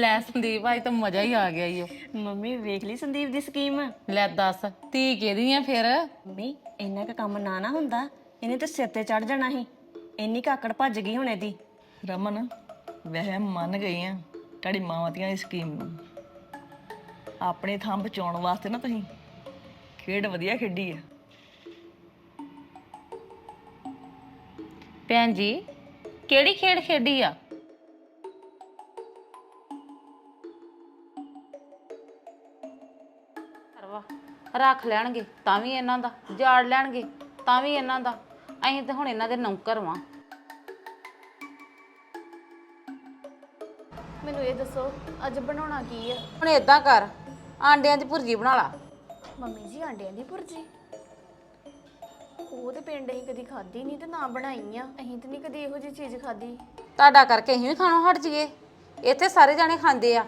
ਲੈ ਸੰਦੀਪ ਅੱਜ ਤਾਂ ਮਜ਼ਾ ਹੀ ਆ ਗਿਆ ਈ ਓ। ਮੰਮੀ ਵੇਖ ਲਈ ਸੰਦੀਪ ਦੀ ਸਕੀਮ? ਲੈ ਦੱਸ ਧੀ ਕਿਹਦੀ ਆ ਫਿਰ? ਮੰਮੀ ਇੰਨਾ ਕੁ ਕੰਮ ਨਾ ਨਾ ਹੁੰਦਾ। ਇਹਨੇ ਤੇ ਸਿਰ ਤੇ ਚੜ ਜਾਣਾ ਸੀ। ਇੰਨੀ ਕਾਕੜ ਭੱਜ ਗਈ ਹੁਣ ਇਹਦੀ। ਰਮਨ ਵਹਿ ਮੰਨ ਗਈ ਆ ਤੁਹਾਡੀ ਮਾਵਾਂ ਦੀਆਂ ਇਸ ਸਕੀਮ ਨੂੰ। ਆਪਣੇ ਥਾਂ ਬਚਾਉਣ ਵਾਸਤੇ ਨਾ ਤੁਸੀਂ ਖੇਡ ਵਧੀਆ ਖੇਡੀ ਆ। ਭੈਣ ਜੀ ਕਿਹੜੀ ਖੇਡ ਖੇਡੀ ਆ? ਰੱਖ ਲੈਣਗੇ ਤਾਂ ਵੀ ਇਹਨਾਂ ਦਾ। ਜਾੜ ਲੈਣਗੇ ਤਾਂ ਵੀ ਇਹਨਾਂ ਦਾ। ਅਸੀਂ ਤੇ ਹੁਣ ਇਹਨਾਂ ਦੇ ਨੌਕਰ ਵਾਂ। ਮੈਨੂੰ ਇਹ ਦੱਸੋ ਅੱਜ ਬਣਾਉਣਾ ਕੀ ਆ? ਹੁਣ ਏਦਾਂ ਕਰ ਆਂਡਿਆਂ ਦੀ ਭੁਰਜੀ ਬਣਾ ਲਾ। ਮੰਮੀ ਜੀ ਆਂਡਿਆਂ ਦੀ ਭੁਰਜੀ? ਉਹ ਤੇ ਪਿੰਡ ਅਸੀਂ ਕਦੀ ਖਾਧੀ ਨਹੀਂ ਤੇ ਨਾ ਬਣਾਈ ਆ ਅਸੀਂ ਤੇ ਨਹੀਂ ਕਦੀ ਇਹੋ ਜਿਹੀ ਚੀਜ਼ ਖਾਧੀ। ਤੁਹਾਡਾ ਕਰਕੇ ਅਸੀਂ ਵੀ ਖਾਣੋਂ ਹਟ ਜੀਏ ਇੱਥੇ ਸਾਰੇ ਜਾਣੇ ਖਾਂਦੇ ਆ।